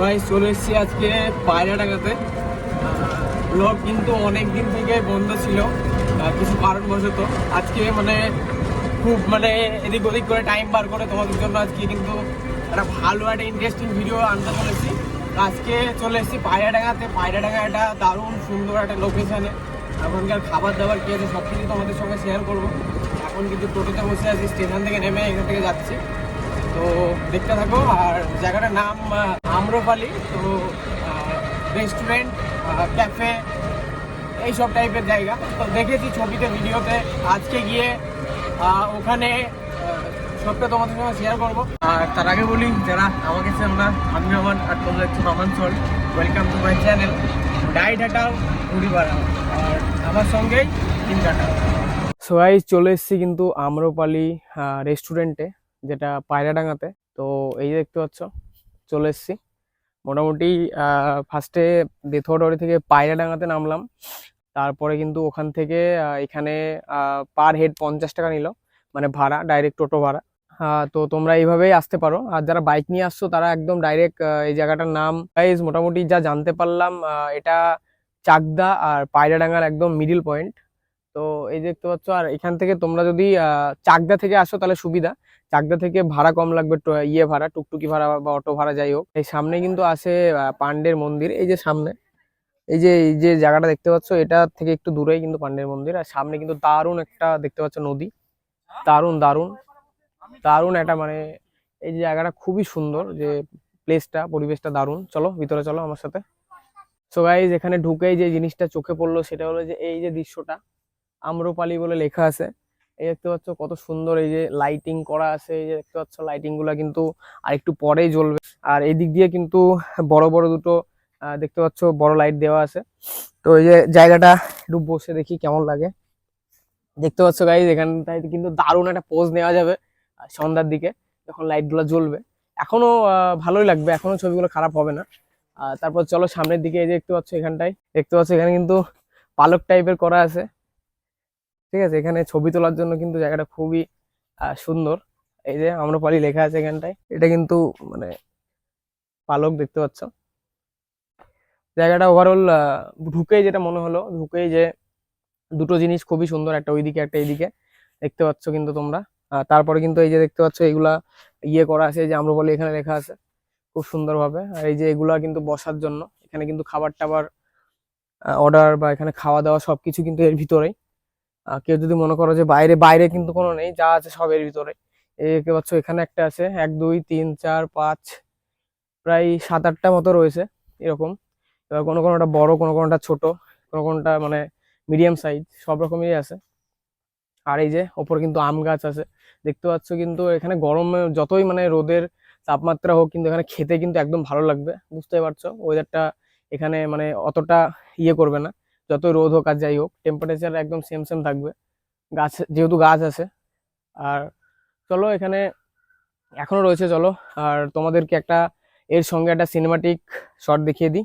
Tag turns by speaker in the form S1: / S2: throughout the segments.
S1: সবাই চলে এসেছি আজকে পায়রা ডাকাতে ব্লগ কিন্তু অনেক দিন থেকে বন্ধ ছিল কিছু কারণবশত। আজকে মানে খুব মানে এদিক ওদিক করে টাইম বার করে তোমাদের জন্য আজকে কিন্তু একটা ভালো, একটা ইন্টারেস্টিং ভিডিও আনতে চলেছি। আজকে চলে এসেছি পায়রা ডাঙাতে পায়রা ডাঙা একটা দারুণ সুন্দর একটা লোকেশানে এখনকার খাবার দাবার কী আছে সব কিছু তোমাদের সঙ্গে শেয়ার করব। এখন কিন্তু টোটোতে বসে আছি স্টেশন থেকে নেমে এখান থেকে যাচ্ছি। তো দেখতে থাকো, আর জায়গাটার নাম আম্রপালি তো রেস্টুরেন্ট ক্যাফে এইসব টাইপের জায়গা। তো দেখেছি ছবিতে, ভিডিওতে। আজকে গিয়ে ওখানে সবটা তোমাদের সঙ্গে শেয়ার করব। আর তার আগে বলি, যারা আমাকে না আমি আমার আর তোমরা একটু রমান চল। ওয়েলকাম টু মাই চ্যানেল ডাইট হাটাও ঘুরি আর আমার সঙ্গেই তিন কাটা সবাই চলে এসেছি কিন্তু আম্রপালি রেস্টুরেন্টে যেটা পায়রাডাঙ্গাতে। তো এই দেখতে পাচ্ছ, চলে এসেছি। মোটামুটি ফার্স্টে বেথরডরি থেকে পায়রাডাঙ্গাতে নামলাম। তারপরে কিন্তু ওখান থেকে এখানে পার হেড পঞ্চাশ টাকা নিল। মানে ভাড়া ডাইরেক্ট টোটো ভাড়া। তো তোমরা এইভাবেই আসতে পারো। আর যারা বাইক নিয়ে আসছো, তারা একদম ডাইরেক্ট এই জায়গাটার নাম গাইজ মোটামুটি যা জানতে পারলাম এটা চাকদা আর পায়রাডাঙ্গার একদম মিডিল পয়েন্ট তো এই দেখতে পাচ্ছ, আর এখান থেকে তোমরা যদি চাকদা থেকে আসো, তাহলে সুবিধা। চাকদা থেকে ভাড়া কম লাগবে ইয়ে ভাড়া, টুকটুকি ভাড়া বা অটো ভাড়া যাই হোক। এই সামনে কিন্তু আছে পাণ্ডের মন্দির, এই যে সামনে। এই যে এই যে জায়গাটা দেখতে পাচ্ছ, এটা থেকে একটু দূরেই কিন্তু পাণ্ডের মন্দির। আর সামনে কিন্তু দারুণ একটা দেখতে পাচ্ছ নদী। দারুণ দারুণ। দারুণ একটা মানে এই যে জায়গাটা খুবই সুন্দর, যে প্লেসটা পরিবেশটা দারুণ। চলো, ভিতরে চলো আমার সাথে। সো গাইজ এখানে ঢুকেই যে জিনিসটা চোখে পড়ল, সেটা হলো যে এই যে দৃশ্যটা, আম্রপালি বলে লেখা আছে। এই দেখতে পাচ্ছ কত সুন্দর এই যে লাইটিং করা আছে, এই যে দেখতে পাচ্ছ লাইটিংগুলা কিন্তু আর একটু পরেই জ্বলবে। আর এই দিক দিয়ে কিন্তু বড় বড় দুটো দেখতে পাচ্ছ বড় লাইট দেওয়া আছে। তো এই যে জায়গাটা একটু বসে দেখি কেমন লাগে। দেখতে পাচ্ছ গাইজ এখানটায় কিন্তু দারুণ একটা পোজ নেওয়া যাবে সন্ধ্যার দিকে যখন লাইটগুলো জ্বলবে। এখনও ভালোই লাগবে, এখনও ছবিগুলো খারাপ হবে না। তারপর চলো সামনের দিকে এই যে দেখতে পাচ্ছ এখানটায়। দেখতে পাচ্ছ এখানে কিন্তু পালক টাইপের করা আছে। ঠিক আছে? এখানে ছবি তোলার জন্য কিন্তু জায়গাটা খুবই সুন্দর। এই যে আম্রপালি লেখা আছে এখানটায়। এটা কিন্তু মানে পালক দেখতে পাচ্ছ। জায়গাটা ওভারঅল ঢুকেই যেটা মনে হলো, ঢুকেই যে দুটো জিনিস খুবই সুন্দর, একটা ওইদিকে, একটা এইদিকে। দেখতে পাচ্ছ কিন্তু তোমরা। তারপরে কিন্তু এই যে দেখতে পাচ্ছ, এগুলা ইয়ে করা আছে যে আম্রপালি এখানে লেখা আছে। খুব সুন্দরভাবে। আর এই যে এগুলা কিন্তু বসার জন্য, এখানে কিন্তু খাবার টাবার অর্ডার বা এখানে খাওয়া দাওয়া সবকিছু কিন্তু এর ভিতরেই। কেউ যদি মনে করো যে বাইরে বাইরে কিন্তু কোনো নেই, যা আছে সব এর ভিতরে। দেখতে পাচ্ছ, এখানে একটা আছে, এক, দুই, তিন, চার, পাঁচ, প্রায় সাত, আটটা মতো রয়েছে, এরকম। এবার কোনো কোনোটা বড়, কোনো কোনোটা ছোট, কোনো কোনোটা মানে মিডিয়াম সাইজ সব রকমেরই আছে। আর এই যে ওপরে কিন্তু আম গাছ আছে। দেখতে পাচ্ছ কিন্তু এখানে গরমে যতই মানে রোদের তাপমাত্রা হোক কিন্তু এখানে খেতে কিন্তু একদম ভালো লাগবে বুঝতে পারছ? ওয়েদারটা এখানে মানে অতটা ইয়ে করবে না। যতই রোদ হোক আর যাই হোক টেম্পারেচার একদম সেম সেম থাকবে। গাছ, যেহেতু গাছ আছে, আর চলো এখানে এখনও রয়েছে, চলো। আর তোমাদেরকে একটা, এর সঙ্গে একটা সিনেমাটিক শট দেখিয়ে দিই।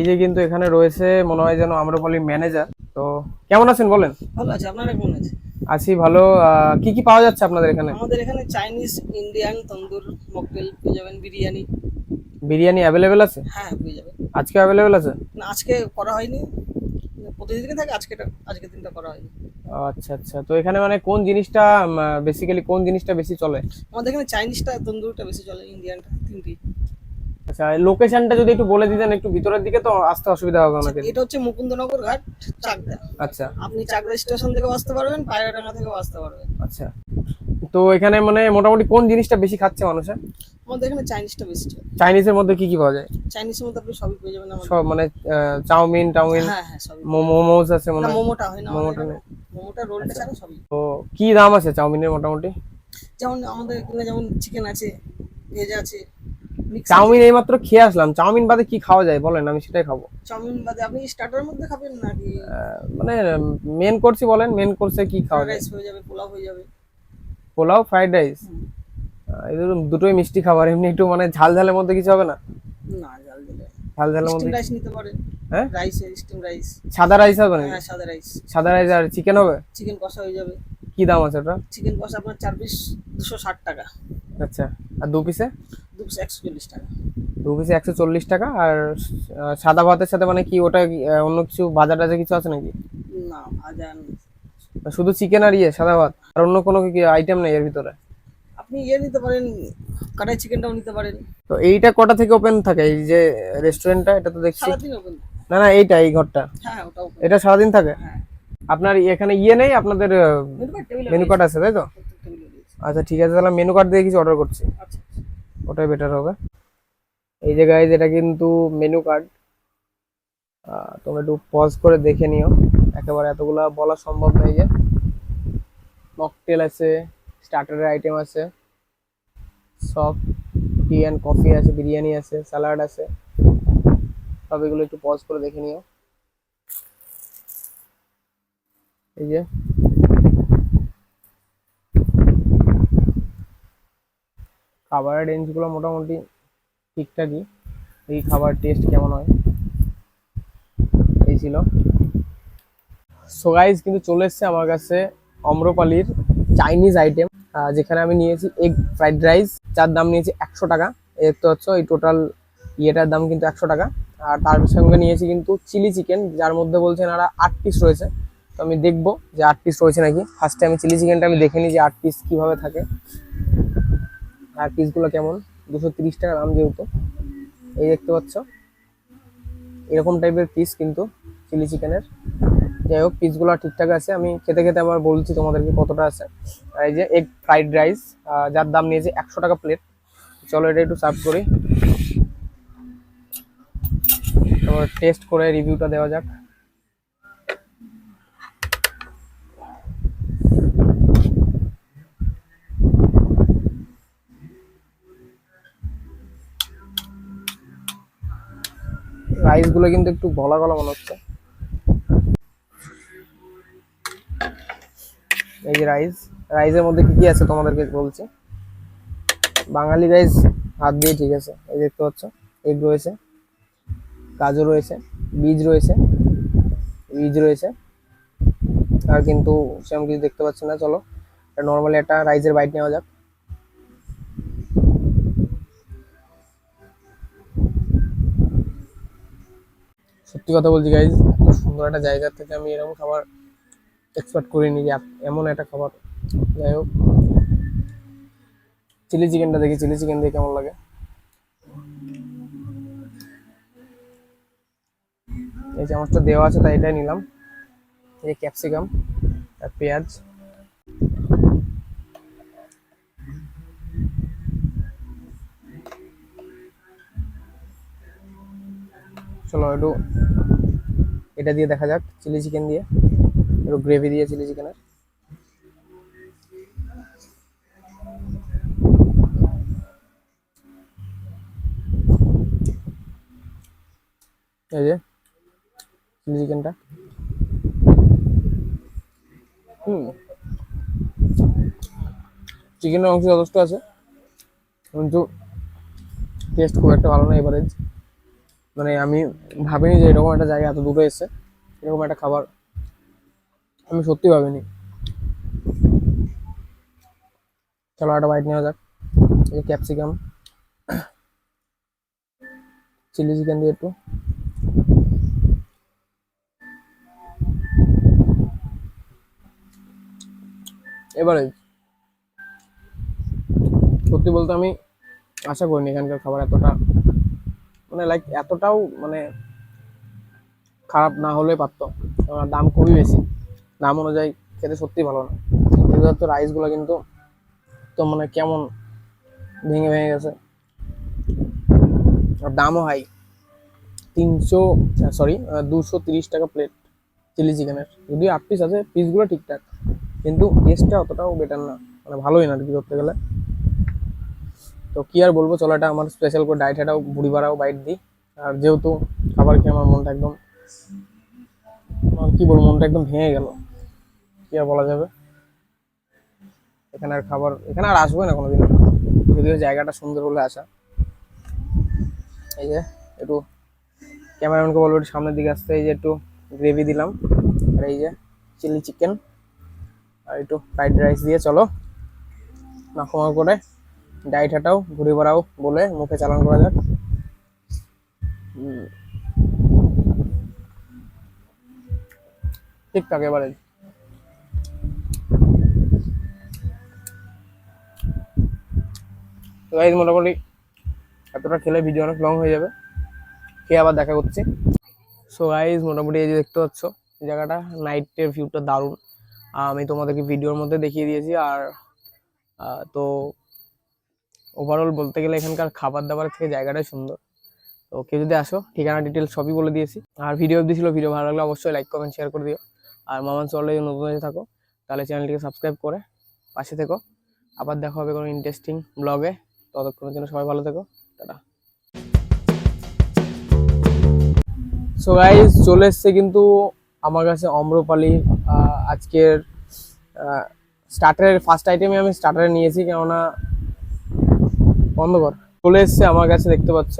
S1: এই যে কিন্তু এখানে রয়েছে মনে হয় যেন আম্রপালি ম্যানেজার তো কেমন আছেন বলেন?
S2: ভালো আছে আপনারা কেমন আছে
S1: আছি ভালো। কি কি পাওয়া যাচ্ছে আপনাদের এখানে?
S2: আমাদের এখানে চাইনিজ ইন্ডিয়ান তন্দুর মকটেল পেয়ে যাবেন বিরিয়ানি।
S1: বিরিয়ানি অ্যাভেলেবেল আছে?
S2: হ্যাঁ পেয়ে যাবেন।
S1: আজকে অ্যাভেলেবেল আছে?
S2: না আজকে করা হয়নি। প্রতিদিন থাকে আজকে আজকের দিনটা করা হয়নি।
S1: আচ্ছা আচ্ছা। তো এখানে মানে কোন জিনিসটা বেসিক্যালি কোন জিনিসটা বেশি চলে?
S2: আমাদের এখানে চাইনিজটা তন্দুরটা বেশি চলে ইন্ডিয়ানটা তিনটি।
S1: আচ্ছা লোকেশনটা যদি একটু বলে দিতেন একটু ভিতরের দিকে তো আসতে অসুবিধা হবে আমাদের
S2: এটা হচ্ছে মুকুন্দনগর ঘাট চাকদা।
S1: আচ্ছা।
S2: আপনি চাকদা স্টেশন থেকেও আসতে পারবেন পায়রাডাঙ্গা থেকেও আসতে পারবেন।
S1: আচ্ছা। তো এখানে মানে মোটামুটি কোন জিনিসটা বেশি খাচ্ছে মানুষে
S2: আমাদের এখানে চাইনিজটা বেশি।
S1: চাইনিজের মধ্যে কি কি পাওয়া যায়?
S2: চাইনিজের মধ্যে আপনি সবই পেয়ে যাবেন আমাদের।
S1: সব মানে চাউমিন টাউমিন
S2: হ্যাঁ হ্যাঁ
S1: মোমোস আছে মনে হয়?
S2: মোমোটা হয় না
S1: মোমোটা নেই।
S2: মোমোটা রোলটা ছাড়া সবই।
S1: তো কি দাম আছে চাউমিনের মোটামুটি?
S2: যেমন আমাদের এখানে যেমন চিকেন আছে ভেজ আছে
S1: চাউমিন এইমাত্র খেয়ে আসলাম। চাউমিন বাদে কি খাওয়া যায় বলেন আমি সেটাই খাব।
S2: চাউমিন বাদে আপনি স্টার্টার মধ্যে খাবেন নাকি?
S1: মানে মেন কোর্সই বলেন মেন কোর্সে কি খাওয়া যায়।
S2: রাইস হয়ে যাবে পোলাও হয়ে যাবে।
S1: পোলাও ফ্রাইড রাইস এই ধরুন দুটোই মিষ্টি খাবার এমনি একটু মানে ঝাল ঝালের মধ্যে কিছু হবে না?
S2: না ঝাল দিলে
S1: ঝাল ঝালের মধ্যে
S2: রাইস নিতে পারেন
S1: হ্যাঁ?
S2: রাইস স্টিম রাইস
S1: সাদা রাইস হবে নাকি?
S2: হ্যাঁ সাদা রাইস
S1: সাদা রাইস আর চিকেন হবে?
S2: চিকেন কষা হয়ে যাবে।
S1: কি দাম আছে ওটা?
S2: চিকেন কষা আপনার চার পিস দুশো ষাট টাকা।
S1: আচ্ছা আর দু পিসে
S2: দু পিস একশো চল্লিশ টাকা
S1: আর সাদা ভাতের সাথে মানে কি ওটা অন্য কিছু ভাজা টাজা কিছু আছে নাকি?
S2: না ভাজা
S1: শুধু চিকেন আর ইয়ে সাদা ভাত আর অন্য কোনো কি আইটেম নেই এর ভিতরে?
S2: আপনি ইয়ে নিতে পারেন কাটাই চিকেনটাও নিতে পারেন।
S1: তো এইটা কটা থেকে ওপেন থাকে? এই যে রেস্টুরেন্টটা এটা তো দেখছি। না না এইটা এই ঘরটা।
S2: হ্যাঁ ওটা
S1: এটা সারাদিন থাকে?
S2: হ্যাঁ।
S1: আপনার এখানে ইয়ে নেই? আপনাদের
S2: মেনু কার্ড
S1: আছে তাই তো? আচ্ছা ঠিক আছে তাহলে মেনু কার্ড দিয়ে কিছু অর্ডার করছি।
S2: আচ্ছা।
S1: ওটাই বেটার হবে। এই যে গাইজ এটা কিন্তু মেনু কার্ড তোমরা একটু পজ করে দেখে নিও। একেবারে এতগুলা বলা সম্ভব নয় যে। মকটেল আছে স্টার্টারের আইটেম আছে সব টি অ্যান্ড কফি আছে, বিরিয়ানি আছে স্যালাড আছে। সব এগুলো একটু পজ করে দেখে নিও। এই যে। খাবারের রেঞ্জগুলো মোটামুটি ঠিকঠাকই। এই খাবার টেস্ট কেমন হয়? এই ছিল। সো গাইজ কিন্তু চলে এসছে আমার কাছে অম্রপালির চাইনিজ আইটেম যেখানে আমি নিয়েছি এগ ফ্রাইড রাইস যার দাম নিয়েছি একশো টাকা। এই দেখতে পাচ্ছ এই টোটাল ইয়েটার দাম কিন্তু একশো টাকা। আর তার সঙ্গে নিয়েছি কিন্তু চিলি চিকেন যার মধ্যে বলছেন আর আট পিস রয়েছে। তো আমি দেখব যে আট পিস রয়েছে নাকি। ফার্স্টে আমি চিলি চিকেনটা আমি দেখে নিই যে আট পিস কীভাবে থাকে। আর পিসগুলো কেমন? দুশো তিরিশ টাকা দাম যেহেতু। এই দেখতে পাচ্ছ। এরকম টাইপের পিস কিন্তু চিলি চিকেনের যাই হোক পিসগুলো ঠিকঠাক আছে। আমি খেতে খেতে আবার বলছি তোমাদেরকে কতটা আছে। আর এই যে এগ ফ্রাইড রাইস যার দাম নিয়েছে একশো টাকা প্লেট চলো এটা একটু সার্ভ করি। টেস্ট করে রিভিউটা দেওয়া যাক। রাইসগুলো কিন্তু একটু গলা গলা মনে হচ্ছে। এই যে রাইস, রাইসের মধ্যে কি কি আছে তোমাদেরকে বলছি? বাঙালি রাইস হাত দিয়ে ঠিক আছে, এই দেখতে পাচ্ছ, এগ রয়েছে, গাজর রয়েছে, বীজ রয়েছে বীজ রয়েছে, আর কিন্তু সেরকম কিছু দেখতে পাচ্ছি না, চলো। নর্মালি একটা রাইসের বাইট নেওয়া যাক। সত্যি কথা বলছি গাইজ এত সুন্দর একটা জায়গা থেকে আমি এরকম খাবার এক্সপেক্ট করিনি যে এমন একটা খাবার। যাই হোক চিলি চিকেনটা দেখি চিলি চিকেন দিয়ে কেমন লাগে? এই চামচটা দেওয়া আছে, তাই এটাই নিলাম। এই ক্যাপসিকাম আর পেঁয়াজ। চলো একটু এটা দিয়ে দেখা যাক, চিলি চিকেন দিয়ে। একটু গ্রেভি দিয়ে চিলি চিকেনের। এই যে, চিলি চিকেনটা। হুম। চিকেনের অংশ যথেষ্ট আছে। কিন্তু টেস্ট খুব একটা ভালো না এভারেজ। মানে আমি ভাবিনি যে এরকম একটা জায়গা এত দূরে এসে এরকম একটা খাবার আমি সত্যি ভাবিনি। চলো একটা বাইট নেওয়া যাক। এই ক্যাপসিকাম চিলি চিকেন দিয়ে একটু। এবারে সত্যি বলতে আমি আশা করিনি এখানকার খাবার এতটা মানে লাইক এতটাও মানে খারাপ না হলে পারতো। দাম খুবই বেশি। দাম অনুযায়ী খেতে সত্যি ভালো না। এগুলোর তো রাইসগুলো কিন্তু তো মানে কেমন ভেঙে ভেঙে গেছে। আর দামও হাই তিনশো সরি দুশো তিরিশ টাকা প্লেট চিলি চিকেনের যদি আট পিস আছে পিসগুলো ঠিকঠাক। কিন্তু টেস্টটা অতটাও বেটার না। মানে ভালোই না আর কি ধরতে গেলে। তো কি আর বলব চলো আমার স্পেশাল করে ডায়েট এটাও বুড়ি বাড়াও বাইট দিই। আর যেহেতু খাবার খেয়ে আমার মনটা একদম কি বলব, মনটা একদম ভেঙে গেল। কি আর বলা যাবে? এখানে আর খাবার, এখানে আর আসবে না কোনোদিন যদিও জায়গাটা সুন্দর বলে আসা এই যে একটু ক্যামেরাম্যানকে বলব, একটু সামনের দিকে আসতে, এই যে একটু গ্রেভি দিলাম। আর এই যে চিলি চিকেন আর একটু ফ্রাইড রাইস দিয়ে, চলো। মাখো করে। ডাইট হাটাও ঘুরে বেড়াও বলে মুখে চালান করা যাক। ঠিকঠাক এবারে। গাইজ মোটামুটি এতটা খেলে ভিডিও অনেক লং হয়ে যাবে। খেয়ে আবার দেখা করছি। সো গাইজ মোটামুটি এই যে দেখতে পাচ্ছ জায়গাটা নাইটের ভিউটা দারুণ। আমি তোমাদেরকে ভিডিওর মধ্যে দেখিয়ে দিয়েছি আর তো ওভারঅল বলতে গেলে এখানকার খাবার দাবার থেকে জায়গাটাই সুন্দর। তো কেউ যদি আসো, ঠিকানা ডিটেলস সবই বলে দিয়েছি। আর ভিডিও অবধি ছিল ভিডিও ভালো লাগলে অবশ্যই লাইক কমেন্ট শেয়ার করে দিও। আর মামান চলে যদি নতুন হয়ে থাকো, তাহলে চ্যানেলটিকে সাবস্ক্রাইব করে পাশে থেকো। আবার দেখা হবে কোনো ইন্টারেস্টিং ব্লগে ততক্ষণের জন্য সবাই ভালো থেকো। টাটা। সো গাইজ চলে এসছে কিন্তু আমার কাছে অম্রপালি আজকের স্টার্টারের ফার্স্ট আইটেমে আমি স্টার্টারে নিয়েছি। কেননা বন্ধ কর। চলে এসছে আমার কাছে দেখতে পাচ্ছ।